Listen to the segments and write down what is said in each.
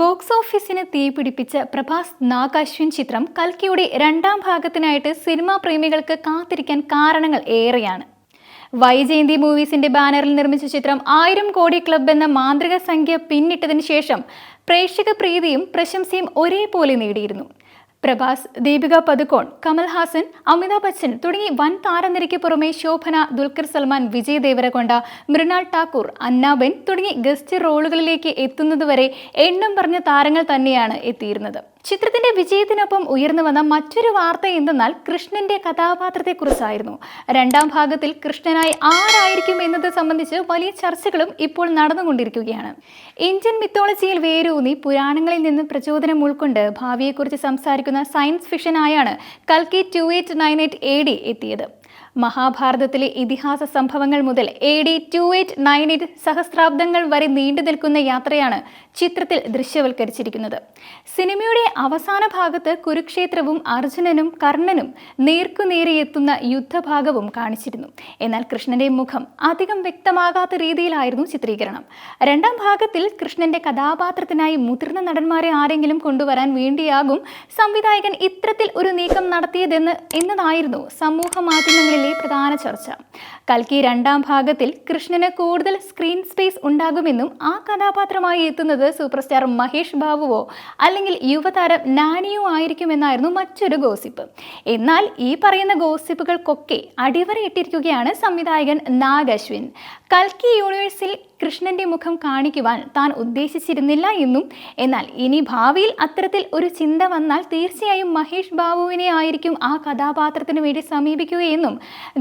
Box ഓഫീസിന് തീപിടിപ്പിച്ച പ്രഭാസ് നാഗാശ്വിൻ ചിത്രം കൽക്കിയുടെ രണ്ടാം ഭാഗത്തിനായിട്ട് സിനിമാ പ്രേമികൾക്ക് കാത്തിരിക്കാൻ കാരണങ്ങൾ ഏറെയാണ്. വൈജയന്തി മൂവീസിന്റെ ബാനറിൽ നിർമ്മിച്ച ചിത്രം ആയിരം കോടി ക്ലബ് എന്ന മാന്ത്രിക സംഖ്യ പിന്നിട്ടതിന് ശേഷം പ്രേക്ഷക പ്രീതിയും പ്രശംസയും ഒരേപോലെ നേടിയിരുന്നു. പ്രഭാസ് ദീപിക പദുക്കോൺ കമൽഹാസൻ അമിതാഭ് ബച്ചൻ തുടങ്ങി വൻ താരനിരയ്ക്ക് പുറമെ ശോഭന ദുൽഖർ സൽമാൻ വിജയ് ദേവരകൊണ്ട മൃണാൾ ഠാക്കൂർ അന്നാബെൻ തുടങ്ങി ഗസ്റ്റ് റോളുകളിലേക്ക് എത്തുന്നതുവരെ എണ്ണം പറഞ്ഞ താരങ്ങൾ തന്നെയാണ് എത്തിയിരുന്നത്. ചിത്രത്തിന്റെ വിജയത്തിനൊപ്പം ഉയർന്നു വന്ന മറ്റൊരു വാർത്ത എന്തെന്നാൽ കൃഷ്ണന്റെ കഥാപാത്രത്തെക്കുറിച്ചായിരുന്നു. രണ്ടാം ഭാഗത്തിൽ കൃഷ്ണനായി ആരായിരിക്കും എന്നത് സംബന്ധിച്ച് വലിയ ചർച്ചകളും ഇപ്പോൾ നടന്നുകൊണ്ടിരിക്കുകയാണ്. ഇന്ത്യൻ മിത്തോളജിയിൽ വേരൂന്നി പുരാണങ്ങളിൽ നിന്ന് പ്രചോദനം ഉൾക്കൊണ്ട് ഭാവിയെക്കുറിച്ച് സംസാരിക്കുന്ന സയൻസ് ഫിക്ഷനായാണ് കൽക്കി two eight nine eight A D എത്തിയത്. മഹാഭാരതത്തിലെ ഇതിഹാസ സംഭവങ്ങൾ മുതൽ A D two eight nine eight സഹസ്രാബ്ദങ്ങൾ വരെ നീണ്ടു നിൽക്കുന്ന യാത്രയാണ് ചിത്രത്തിൽ ദൃശ്യവൽക്കരിച്ചിരിക്കുന്നത്. സിനിമയുടെ അവസാന ഭാഗത്ത് കുരുക്ഷേത്രവും അർജുനനും കർണനും നേർക്കുനേരെ എത്തുന്ന യുദ്ധഭാഗവും കാണിച്ചിരുന്നു. എന്നാൽ കൃഷ്ണന്റെ മുഖം അധികം വ്യക്തമാകാത്ത രീതിയിലായിരുന്നു ചിത്രീകരണം. രണ്ടാം ഭാഗത്തിൽ കൃഷ്ണന്റെ കഥാപാത്രത്തിനായി മുതിർന്ന നടന്മാരെ ആരെങ്കിലും കൊണ്ടുവരാൻ വേണ്ടിയാകും സംവിധായകൻ ഇത്തരത്തിൽ ഒരു നീക്കം നടത്തിയതെന്ന് എന്നതായിരുന്നു സമൂഹ മാധ്യമങ്ങളിലെ പ്രധാന ചർച്ച. കൽക്കി രണ്ടാം ഭാഗത്തിൽ കൃഷ്ണന് കൂടുതൽ സ്ക്രീൻ സ്പേസ് ഉണ്ടാകുമെന്നും ആ കഥാപാത്രമായി എത്തുന്നത് സൂപ്പർ സ്റ്റാർ മഹേഷ് ബാബുവോ അല്ലെങ്കിൽ യുവതാരം നാനിയോ ആയിരിക്കുമെന്നായിരുന്നു മറ്റൊരു ഗോസിപ്പ്. എന്നാൽ ഈ പറയുന്ന ഗോസിപ്പുകൾക്കൊക്കെ അടിവരയിട്ടിരിക്കുകയാണ് സംവിധായകൻ നാഗശ്വിൻ. കൽക്കി യൂണിവേഴ്സിൽ കൃഷ്ണന്റെ മുഖം കാണിക്കുവാൻ താൻ ഉദ്ദേശിച്ചിരുന്നില്ല എന്നും എന്നാൽ ഇനി ഭാവിയിൽ അത്തരത്തിൽ ഒരു ചിന്ത വന്നാൽ തീർച്ചയായും മഹേഷ് ബാബുവിനെ ആയിരിക്കും ആ കഥാപാത്രത്തിന് വേണ്ടി സമീപിക്കുകയെന്നും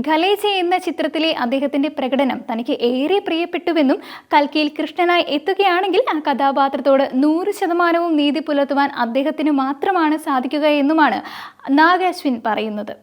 ഖലേജെ എന്ന ചിത്രത്തിലെ അദ്ദേഹത്തിന്റെ പ്രകടനം തനിക്ക് ഏറെ പ്രിയപ്പെട്ടുവെന്നും കൽക്കിയിൽ കൃഷ്ണനായി എത്തുകയാണെങ്കിൽ ആ കഥാപാത്രത്തോട് നൂറ് ശതമാനവും നീതി പുലർത്തുവാൻ അദ്ദേഹത്തിന് മാത്രമാണ് സാധിക്കുക എന്നുമാണ് നാഗാശ്വിൻ പറയുന്നത്.